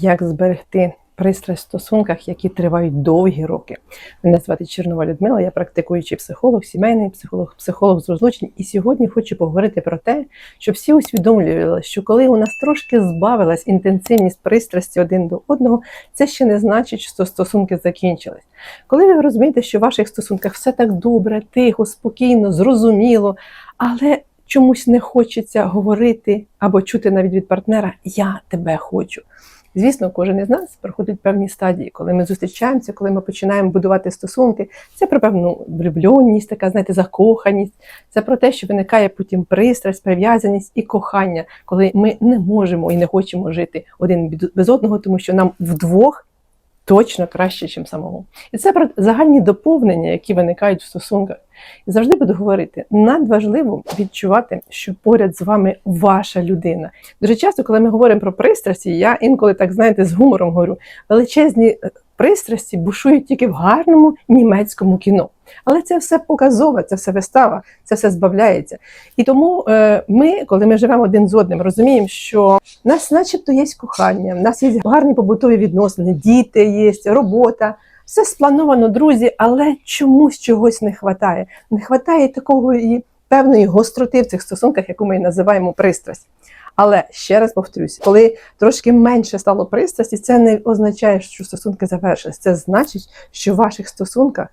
як зберегти пристрасть в стосунках, які тривають довгі роки. Мене звати Чернова Людмила, я практикуючий психолог, сімейний психолог, психолог з розлучень. І сьогодні хочу поговорити про те, щоб всі усвідомлювали, що коли у нас трошки збавилась інтенсивність пристрасті один до одного, це ще не значить, що стосунки закінчились. Коли ви розумієте, що в ваших стосунках все так добре, тихо, спокійно, зрозуміло, але чомусь не хочеться говорити або чути навіть від партнера Я тебе хочу. Звісно, кожен із нас проходить певні стадії, коли ми зустрічаємося, коли ми починаємо будувати стосунки. Це про певну влюбленість, така знаєте, закоханість. Це про те, що виникає потім пристрасть, прив'язаність і кохання, коли ми не можемо і не хочемо жити один без одного, тому що нам вдвох. Точно краще, ніж самому. І це про загальні доповнення, які виникають в стосунках. І завжди буду говорити: надважливо відчувати, що поряд з вами ваша людина. Дуже часто, коли ми говоримо про пристрасті, я інколи так знаєте з гумором говорю, величезні е, пристрасті бушують тільки в гарному німецькому кіно. Але це все показове, це все вистава, це все збавляється. І тому е, ми, коли ми живемо один з одним, розуміємо, що в нас, начебто, є кохання, в нас є гарні побутові відносини, діти є, робота. Все сплановано, друзі, але чомусь чогось не вистачає. Не вистачає такого і певної гостроти в цих стосунках, яку ми називаємо пристрасть. Але ще раз повторюсь, коли трошки менше стало пристрасті, це не означає, що стосунки завершились. Це значить, що в ваших стосунках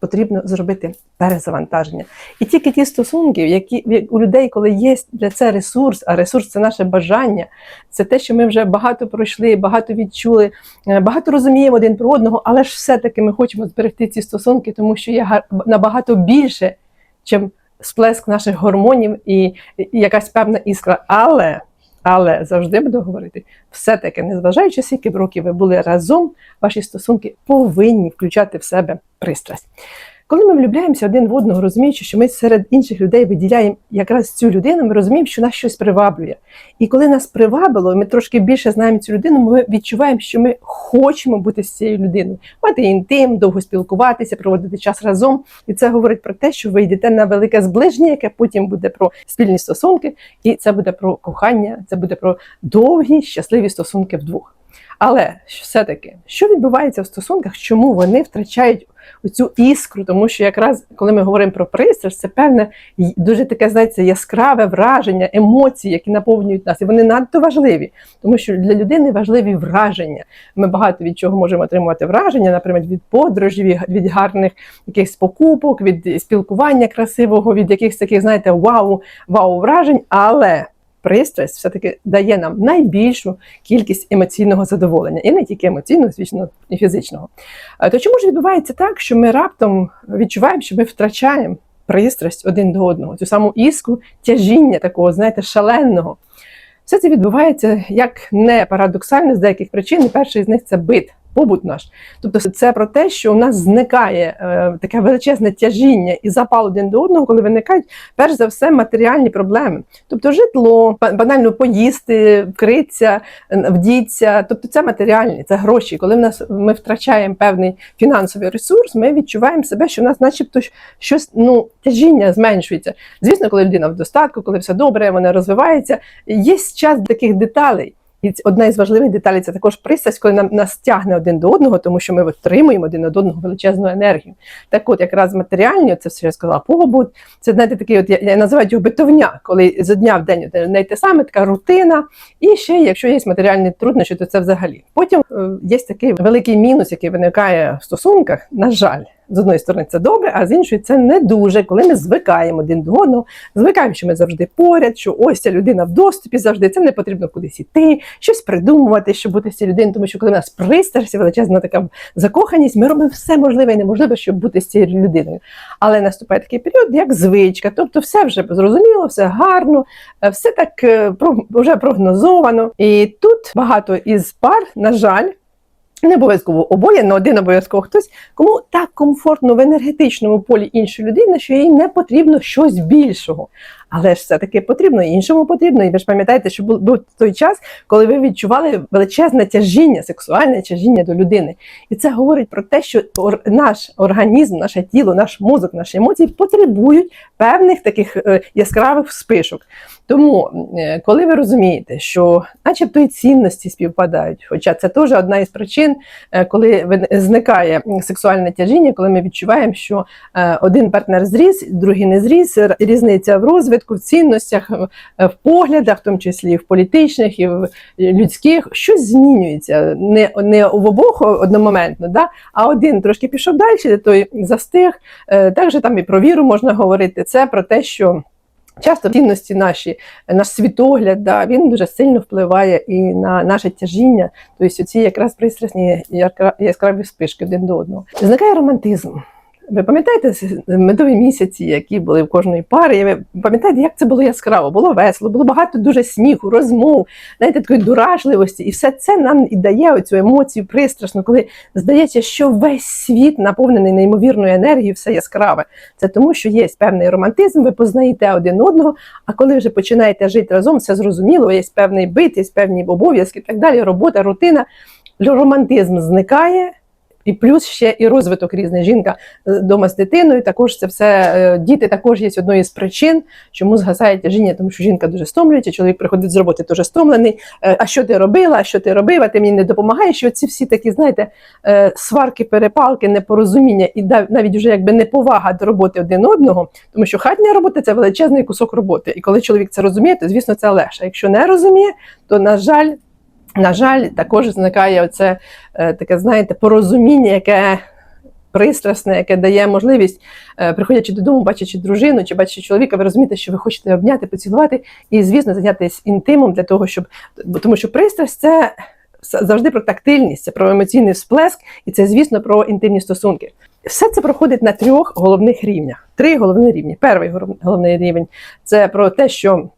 потрібно зробити перезавантаження. І тільки ті стосунки, які у людей, коли є для це ресурс, а ресурс це наше бажання, це те, що ми вже багато пройшли, багато відчули, е, багато розуміємо один про одного, але ж все-таки ми хочемо зберегти ці стосунки, тому що є набагато більше, чим сплеск наших гормонів і якась певна іскра. Але але завжди буду говорити, все-таки, незважаючи, скільки років ви були разом, ваші стосунки повинні включати в себе пристрасть. Коли ми влюбляємося один в одного, розуміючи, що ми серед інших людей виділяємо якраз цю людину, ми розуміємо, що нас щось приваблює. І коли нас привабило, ми трошки більше знаємо цю людину, ми відчуваємо, що ми хочемо бути з цією людиною, мати інтим, довго спілкуватися, проводити час разом. І це говорить про те, що ви йдете на велике зближення, яке потім буде про спільні стосунки, і це буде про кохання, це буде про довгі щасливі стосунки вдвох. Але все-таки, що відбувається в стосунках, чому вони втрачають оцю іскру? Тому що якраз коли ми говоримо про пристрасть, це певне дуже таке знаєте, яскраве враження, емоції, які наповнюють нас, і вони надто важливі, тому що для людини важливі враження. Ми багато від чого можемо отримувати враження, наприклад, від подорожів, від гарних якихось покупок, від спілкування красивого, від якихось таких, знаєте, вау, вау вражень, але пристрасть все-таки дає нам найбільшу кількість емоційного задоволення, і не тільки емоційного, звісно, і фізичного. То чому ж відбувається так, що ми раптом відчуваємо, що ми втрачаємо пристрасть один до одного, цю саму іскру тяжіння такого, знаєте, шаленого? Все це відбувається як не парадоксально з деяких причин. І перший з них це бит побут наш. Тобто, це про те, що у нас зникає е, таке величезне тяжіння і запал один до одного, коли виникають перш за все матеріальні проблеми. Тобто, житло, банально поїсти, вкритися, вдіться. Тобто, це матеріальні, це гроші. Коли в нас ми втрачаємо певний фінансовий ресурс, ми відчуваємо себе, що в нас, начебто, щось ну тяжіння зменшується. Звісно, коли людина в достатку, коли все добре, вона розвивається. Є час таких деталей. І одна із важливих деталей це також пристрасть, коли нам нас тягне один до одного, тому що ми отримуємо один від одного величезну енергію. Так от, якраз матеріальні, це все я сказала, побут, це знаєте, такий, от я, я називаю його битовня, коли з дня в день не те саме, така рутина. І ще, якщо є матеріальні труднощі, то це взагалі. Потім е, є такий великий мінус, який виникає в стосунках, на жаль з одної сторони це добре, а з іншої це не дуже, коли ми звикаємо один до одного, звикаємо, що ми завжди поряд, що ось ця людина в доступі завжди, це не потрібно кудись іти, щось придумувати, щоб бути з цією людиною, тому що коли в нас пристрасть, величезна така закоханість, ми робимо все можливе і неможливе, щоб бути з цією людиною. Але наступає такий період, як звичка, тобто все вже зрозуміло, все гарно, все так е, вже прогнозовано. І тут багато із пар, на жаль. Не обов'язково обоє, але один обов'язково хтось, кому так комфортно в енергетичному полі іншої людини, що їй не потрібно щось більшого. Але ж все-таки потрібно, іншому потрібно. І ви ж пам'ятаєте, що був, той час, коли ви відчували величезне тяжіння, сексуальне тяжіння до людини. І це говорить про те, що наш організм, наше тіло, наш мозок, наші емоції потребують певних таких е, яскравих спишок. Тому, е, коли ви розумієте, що начебто і цінності співпадають, хоча це теж одна із причин, е, коли зникає сексуальне тяжіння, коли ми відчуваємо, що один партнер зріс, другий не зріс, різниця в розвитку, в цінностях, е, в поглядах, в тому числі і в політичних, і в людських, щось змінюється не, не в обох одномоментно, да? а один трошки пішов далі, той застиг. Е, Також там і про віру можна говорити. Це про те, що. Часто цінності наші, наш світогляд, да, він дуже сильно впливає і на наше тяжіння, тобто ці якраз пристрасні яскраві спишки один до одного. Зникає романтизм. Ви пам'ятаєте медові місяці, які були в кожної пари? Ви пам'ятаєте, як це було яскраво? Було весело, було багато дуже сміху, розмов, знаєте, такої дуражливості, і все це нам і дає оцю емоцію пристрасну, коли здається, що весь світ наповнений неймовірною енергією, все яскраве. Це тому, що є певний романтизм, ви познаєте один одного. А коли вже починаєте жити разом, все зрозуміло, є певний бит, є певні обов'язки і так далі. Робота, рутина, романтизм зникає. І плюс ще і розвиток різний. Жінка вдома з дитиною. Також це все е, діти також є одною з причин, чому згасає тяжіння, тому що жінка дуже стомлюється, чоловік приходить з роботи дуже стомлений. Е, А що ти робила? А що ти робила? Ти мені не допомагаєш. І оці всі такі, знаєте, е, сварки, перепалки, непорозуміння і навіть вже якби неповага до роботи один одного, тому що хатня робота це величезний кусок роботи. І коли чоловік це розуміє, то звісно це легше. Якщо не розуміє, то на жаль. На жаль, також зникає оце е, таке, знаєте, порозуміння, яке пристрасне, яке дає можливість, е, приходячи додому, бачачи дружину чи бачачи чоловіка, ви розумієте, що ви хочете обняти, поцілувати і, звісно, зайнятися інтимом для того, щоб тому, що пристрасть це завжди про тактильність, це про емоційний всплеск, і це, звісно, про інтимні стосунки. Все це проходить на трьох головних рівнях. Три головні рівні. Перший головний рівень це про те, що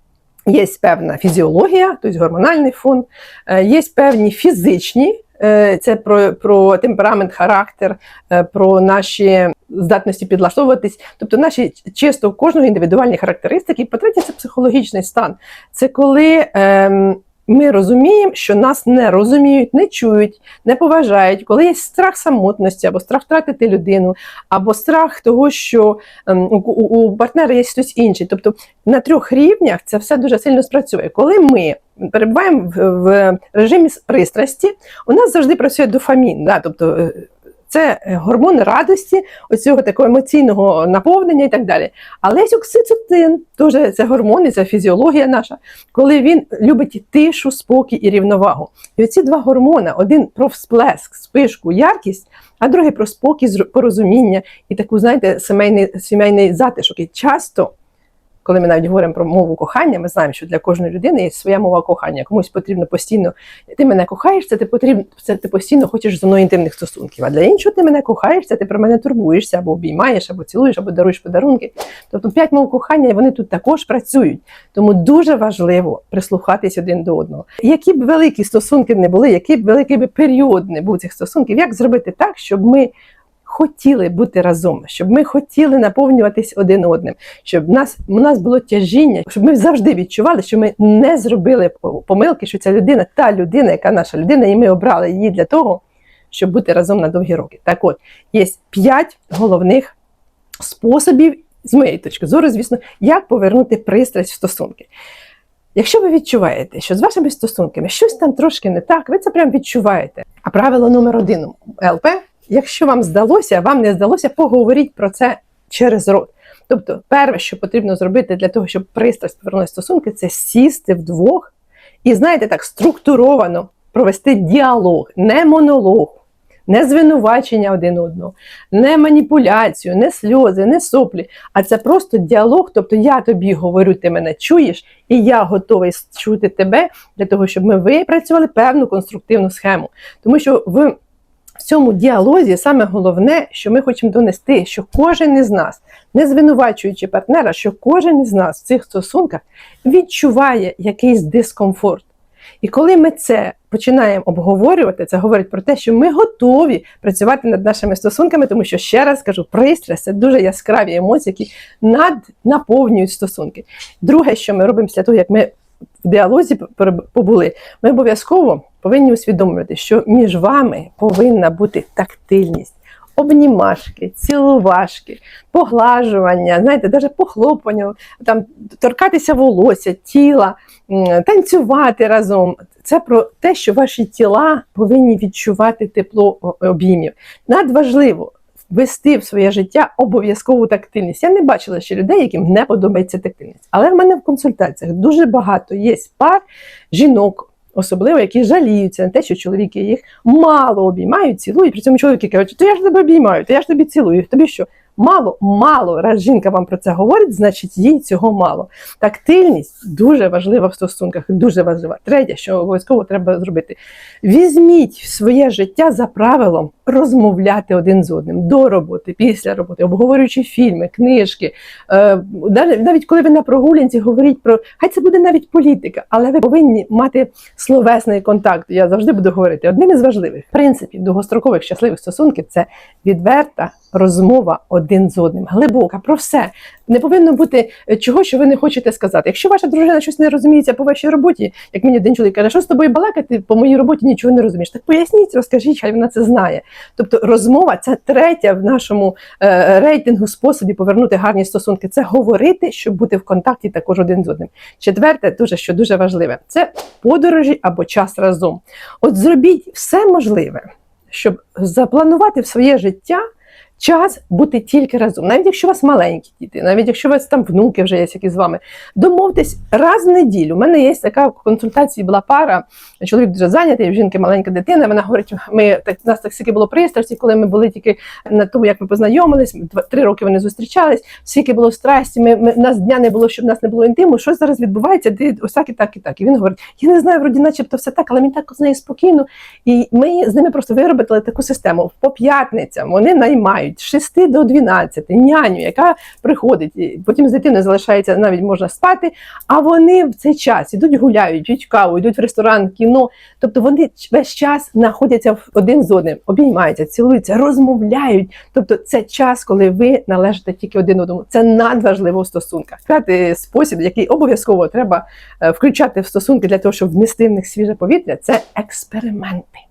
є певна фізіологія, тобто гормональний фон, е, є певні фізичні, е, це про, про темперамент, характер, е, про наші здатності підлаштовуватись, тобто наші чисто у кожного індивідуальні характеристики. І по-третє, це психологічний стан. Це коли ем, ми розуміємо, що нас не розуміють, не чують, не поважають, коли є страх самотності, або страх втратити людину, або страх того, що ем, у, партнера є хтось інший. Тобто на трьох рівнях це все дуже сильно спрацює. Коли ми перебуваємо в, в режимі пристрасті, у нас завжди працює дофамін, да? тобто е, це е, гормон радості, оцього такого емоційного наповнення і так далі. Але є оксицитин, теж це гормон, і це фізіологія наша, коли він любить тишу, спокій і рівновагу. І оці два гормони: один про всплеск, спишку, яркість, а другий про спокій, порозуміння і таку, знаєте, сімейний, сімейний затишок. І часто коли ми навіть говоримо про мову кохання, ми знаємо, що для кожної людини є своя мова кохання. Комусь потрібно постійно. Ти мене кохаєш, це ти потрібно, це ти постійно хочеш зі мною інтимних стосунків. А для іншого ти мене кохаєш, це ти про мене турбуєшся, або обіймаєш, або цілуєш, або даруєш подарунки. Тобто п'ять мов кохання, вони тут також працюють. Тому дуже важливо прислухатись один до одного. Які б великі стосунки не були, який б великий би період не був цих стосунків, як зробити так, щоб ми хотіли бути разом, щоб ми хотіли наповнюватись один одним, щоб в нас, у нас було тяжіння, щоб ми завжди відчували, що ми не зробили помилки, що ця людина та людина, яка наша людина, і ми обрали її для того, щоб бути разом на довгі роки. Так от, є п'ять головних способів, з моєї точки зору, звісно, як повернути пристрасть в стосунки. Якщо ви відчуваєте, що з вашими стосунками щось там трошки не так, ви це прям відчуваєте. А правило номер один ЛП якщо вам здалося, вам не здалося, поговоріть про це через рот. Тобто, перше, що потрібно зробити для того, щоб пристрасть повернулася стосунки, це сісти вдвох і, знаєте, так структуровано провести діалог, не монолог, не звинувачення один одного, не маніпуляцію, не сльози, не соплі. А це просто діалог. Тобто я тобі говорю, ти мене чуєш, і я готовий чути тебе для того, щоб ми випрацювали певну конструктивну схему. Тому що в в цьому діалозі саме головне, що ми хочемо донести, що кожен із нас, не звинувачуючи партнера, що кожен із нас в цих стосунках відчуває якийсь дискомфорт. І коли ми це починаємо обговорювати, це говорить про те, що ми готові працювати над нашими стосунками, тому що ще раз кажу, пристрасть це дуже яскраві емоції, які наднаповнюють стосунки. Друге, що ми робимо після того, як ми в діалозі побули, ми обов'язково повинні усвідомлювати, що між вами повинна бути тактильність, обнімашки, цілувашки, поглажування, знаєте, навіть похлопання, там торкатися волосся, тіла, танцювати разом. Це про те, що ваші тіла повинні відчувати тепло обіймів. Надважливо ввести в своє життя обов'язкову тактильність. Я не бачила ще людей, яким не подобається тактильність. Але в мене в консультаціях дуже багато є пар жінок. Особливо, які жаліються на те, що чоловіки їх мало обіймають, цілують. При цьому чоловіки кажуть, то я ж тебе обіймаю, то я ж тобі цілую. Тобі що? Мало, мало. Раз жінка вам про це говорить, значить їй цього мало. Тактильність дуже важлива в стосунках, дуже важлива. Третє, що обов'язково треба зробити: візьміть своє життя за правилом розмовляти один з одним до роботи, після роботи, обговорюючи фільми, книжки. Е, навіть коли ви на прогулянці говоріть про хай це буде навіть політика, але ви повинні мати словесний контакт. Я завжди буду говорити. Одним із важливих принципів довгострокових щасливих стосунків це відверта розмова один з одним, глибока про все. Не повинно бути е, чого, що ви не хочете сказати. Якщо ваша дружина щось не розуміється по вашій роботі, як мені один чоловік каже, що з тобою балакати по моїй роботі нічого не розумієш. Так поясніть, розкажіть, хай вона це знає. Тобто розмова це третя в нашому е, рейтингу способі повернути гарні стосунки. Це говорити, щоб бути в контакті також один з одним. Четверте, дуже що дуже важливе, це подорожі або час разом. От зробіть все можливе, щоб запланувати в своє життя. Час бути тільки разом, навіть якщо у вас маленькі діти, навіть якщо у вас там внуки вже є, які з вами, домовтесь раз в неділю. У мене є така в консультації була пара. Чоловік дуже зайнятий, в жінки маленька дитина. Вона говорить: ми так нас так скільки було пристрасті, коли ми були тільки на тому, як ми познайомились. Три роки вони зустрічались, скільки було страсті. Ми, ми нас дня не було, щоб нас не було інтиму. Що зараз відбувається? Де ось так і так і так. І він говорить: я не знаю, вроді, начебто все так, але мені так з нею спокійно. І ми з ними просто виробили таку систему. По п'ятницям вони наймають з 6 до 12 няню, яка приходить. Потім з дитиною залишається навіть можна спати. А вони в цей час ідуть гуляють, п'ють каву, йдуть в ресторан, кіно. Тобто вони весь час знаходяться один з одним, обіймаються, цілуються, розмовляють. Тобто це час, коли ви належите тільки один одному. Це надважливо в стосунках. П'ятий спосіб, який обов'язково треба е, включати в стосунки для того, щоб внести в них свіже повітря, це експерименти.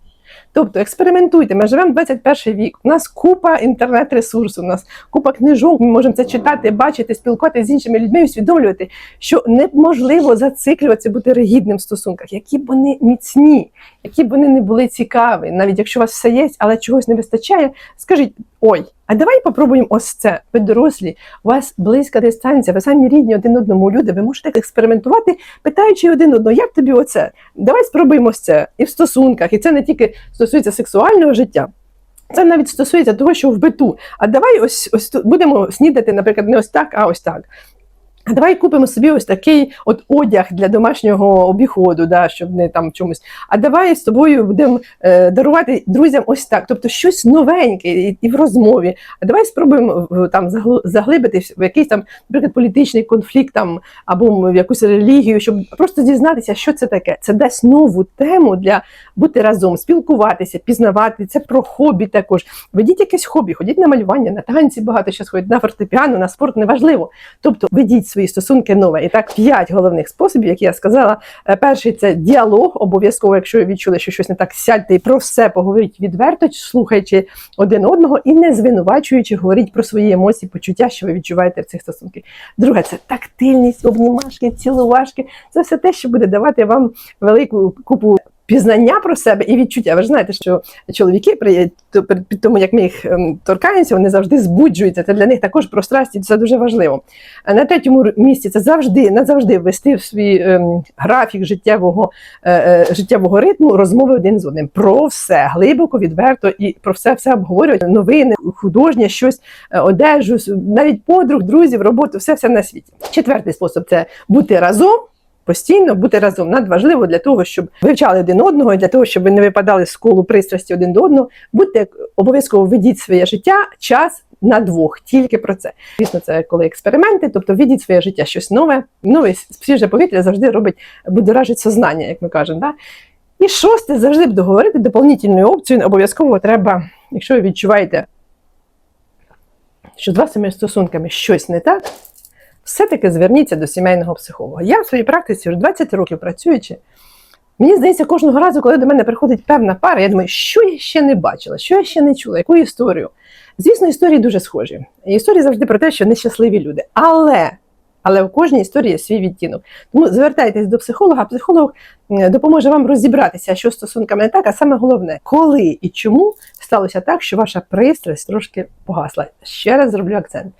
Тобто експериментуйте, ми живемо в 21 вік. У нас купа інтернет-ресурсу, у нас купа книжок. Ми можемо це читати, бачити, спілкуватися з іншими людьми, і усвідомлювати, що неможливо зациклюватися, бути ригідним в стосунках, які б вони міцні, які б вони не були цікаві, навіть якщо у вас все є, але чогось не вистачає, скажіть: ой, а давай попробуємо ось це. Ви дорослі, у вас близька дистанція, ви самі рідні один одному люди. Ви можете експериментувати, питаючи один одного, як тобі оце? Давай спробуємо ось це і в стосунках. І це не тільки стосується сексуального життя. Це навіть стосується того, що в биту. А давай ось ось будемо снідати, наприклад, не ось так, а ось так. А давай купимо собі ось такий от одяг для домашнього обіходу, да, щоб не там чомусь. А давай з тобою будемо е, дарувати друзям ось так. Тобто щось новеньке і, і в розмові. А давай спробуємо там загл- заглибитись в якийсь там, наприклад, політичний конфлікт там або в якусь релігію, щоб просто дізнатися, що це таке. Це дасть нову тему для бути разом, спілкуватися, пізнавати. Це про хобі також. Ведіть якесь хобі, ходіть на малювання, на танці багато зараз ходять, на фортепіано, на спорт, неважливо. Тобто ведіть свої стосунки нове. І так, п'ять головних способів, які я сказала. Е, Перший це діалог. Обов'язково, якщо ви відчули, що щось не так, сядьте і про все поговоріть відверто, слухаючи один одного і не звинувачуючи, говоріть про свої емоції, почуття, що ви відчуваєте в цих стосунках. Друге, це тактильність, обнімашки, цілувашки. Це все те, що буде давати вам велику купу. Пізнання про себе і відчуття. Ви ж знаєте, що чоловіки при під тому, як ми їх ем, торкаємося, вони завжди збуджуються. Це для них також про страсті, це дуже важливо. А на третьому місці це завжди назавжди ввести в свій ем, графік життєвого, е, е, життєвого ритму розмови один з одним про все глибоко, відверто і про все все обговорювати. Новини, художнє, щось, е, одежу, навіть подруг, друзів, роботу, все все на світі. Четвертий спосіб це бути разом. Постійно бути разом надважливо для того, щоб вивчали один одного, для того, щоб ви не випадали з колу пристрасті один до одного. Будьте обов'язково ведіть своє життя, час на двох, тільки про це. Звісно, це коли експерименти, тобто ведіть своє життя щось нове. Нове свіже повітря завжди робить будоражить сознання, як ми кажемо. Да? І шосте, завжди буду говорити, доповнительною опцією обов'язково треба, якщо ви відчуваєте, що з вашими стосунками щось не так, все-таки зверніться до сімейного психолога. Я в своїй практиці вже 20 років працюючи. Мені здається, кожного разу, коли до мене приходить певна пара, я думаю, що я ще не бачила, що я ще не чула, яку історію. Звісно, історії дуже схожі. Історії завжди про те, що нещасливі люди. Але але в кожній історії є свій відтінок. Тому звертайтесь до психолога, психолог допоможе вам розібратися, що стосунками не так, а саме головне, коли і чому сталося так, що ваша пристрасть трошки погасла. Ще раз зроблю акцент.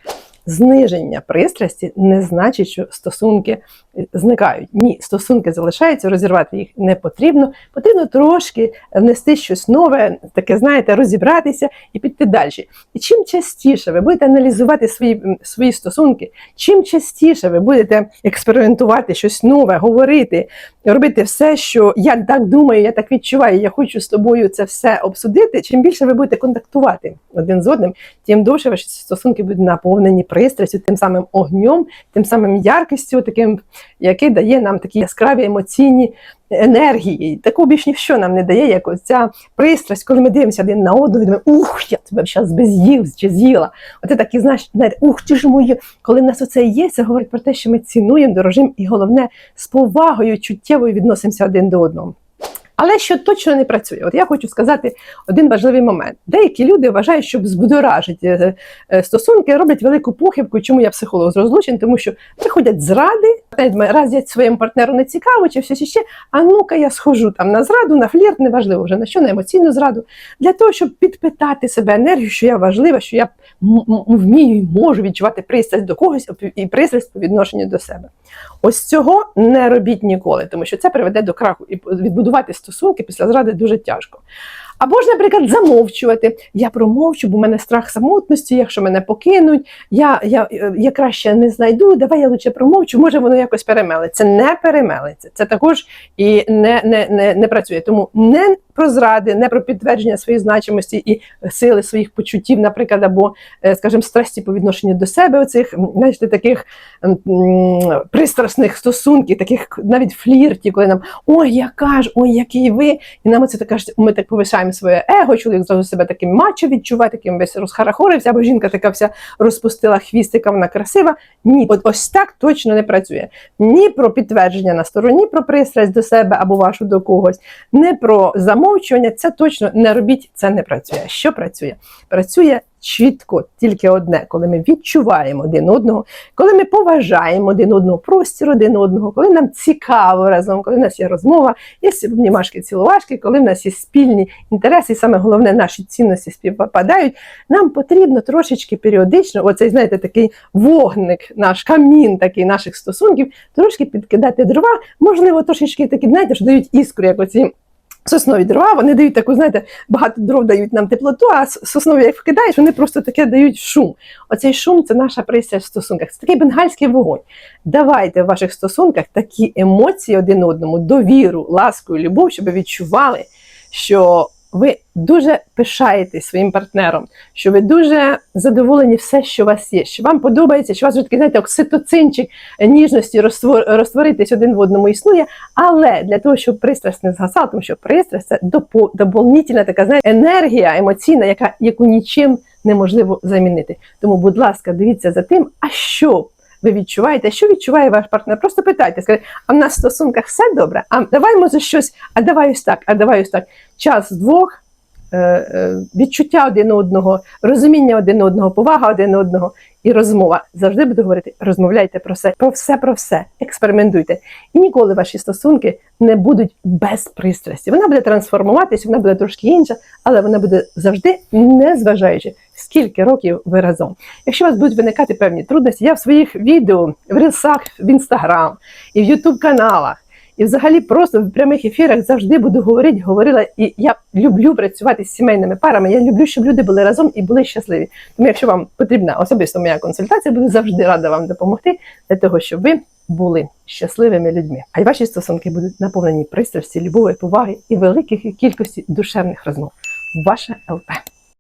Зниження пристрасті не значить, що стосунки е, зникають. Ні, стосунки залишаються, розірвати їх не потрібно. Потрібно трошки внести щось нове, таке, знаєте, розібратися і піти далі. І чим частіше ви будете аналізувати свої, свої стосунки, чим частіше ви будете експериментувати щось нове, говорити, робити все, що я так думаю, я так відчуваю, я хочу з тобою це все обсудити. Чим більше ви будете контактувати один з одним, тим довше ваші стосунки будуть наповнені пристрастю, тим самим огнем, тим самим яркістю, таким, який дає нам такі яскраві емоційні енергії. Такого більш ніщо нам не дає, як ця пристрасть, коли ми дивимося один на одного і думаємо, ух, я тебе зараз би з'їв чи з'їла. Оце такі, знаєш, знаєте, ух, ти ж моє. Коли в нас оце є, це говорить про те, що ми цінуємо, дорожимо і головне з повагою чуттєвою відносимося один до одного. Але що точно не працює, от я хочу сказати один важливий момент. Деякі люди вважають, щоб збудоражити е, е, стосунки, роблять велику похибку. Чому я психолог з розлучень? Тому що приходять зради, раз я своєму партнеру не цікаво, чи щось іще. А ну-ка, я схожу там на зраду, на флірт, неважливо вже на що, на емоційну зраду, для того, щоб підпитати себе енергію, що я важлива, що я вмію і можу відчувати пристрасть до когось і пристрасть по відношенню до себе. Ось цього не робіть ніколи, тому що це приведе до краху і відбудувати стосунки після зради дуже тяжко. Або ж, наприклад, замовчувати. Я промовчу, бо в мене страх самотності, якщо мене покинуть, я я, я краще не знайду, давай я лучше промовчу, може воно якось перемелиться. Не перемелиться. Це також і не, не, не, не працює. Тому не про зради, не про підтвердження своєї значимості і сили своїх почуттів, наприклад, або, е, скажімо, страсті по відношенню до себе, оцих, знаєте, таких пристрасних стосунків, таких навіть фліртів, коли нам ой, яка ж, ой, який ви, і нам оце так кажуть, ми так повишаємо своє его, чоловік зразу себе таким мачо відчуває, таким весь розхарахорився, або жінка така вся розпустила хвістика, вона красива. Ні, от ось так точно не працює. Ні про підтвердження на стороні, про пристрасть до себе або вашу до когось, не про замовчування. Це точно не робіть, це не працює. Що працює? Працює чітко тільки одне, коли ми відчуваємо один одного, коли ми поважаємо один одного, простір один одного, коли нам цікаво разом, коли в нас є розмова, є обнімашки, цілувашки, коли в нас є спільні інтереси, і саме головне, наші цінності співпадають, нам потрібно трошечки періодично, оцей, знаєте, такий вогник, наш камін такий наших стосунків, трошки підкидати дрова, можливо, трошечки такі, знаєте, що дають іскру, як оці. Соснові дрова, вони дають таку, знаєте, багато дров дають нам теплоту, а соснові, як вкидаєш, вони просто таке дають шум. Оцей шум це наша пристрасть в стосунках. Це такий бенгальський вогонь. Давайте в ваших стосунках такі емоції один одному, довіру, ласку і любов, щоб ви відчували, що ви дуже пишаєтесь своїм партнером, що ви дуже задоволені все, що у вас є, що вам подобається, що у вас вже такий, знаєте, окситоцинчик ніжності розтвор, розтворитись один в одному існує. Але для того, щоб пристрасть не згасала, тому що пристрасть це допо- доповнительна така знаєте, енергія емоційна, яка, яку нічим неможливо замінити. Тому, будь ласка, дивіться за тим, а що ви відчуваєте, що відчуває ваш партнер. Просто питайте, скажіть, а в нас в стосунках все добре? А давай може щось, а давай ось так, а давай ось так. Час двох. Е, е, Відчуття один одного, розуміння один одного, повага один одного і розмова. Завжди буду говорити: розмовляйте про все, про все, про все, експериментуйте. І ніколи ваші стосунки не будуть без пристрасті. Вона буде трансформуватися, вона буде трошки інша, але вона буде завжди, незважаючи, скільки років ви разом. Якщо у вас будуть виникати певні трудності, я в своїх відео, в рілсах, в інстаграм і в Ютуб каналах. І взагалі просто в прямих ефірах завжди буду говорити, говорила, і я люблю працювати з сімейними парами. Я люблю, щоб люди були разом і були щасливі. Тому, якщо вам потрібна особисто моя консультація, буду завжди рада вам допомогти для того, щоб ви були щасливими людьми. А й ваші стосунки будуть наповнені пристрасті, любові, поваги і великих кількості душевних розмов. Ваша ЛП.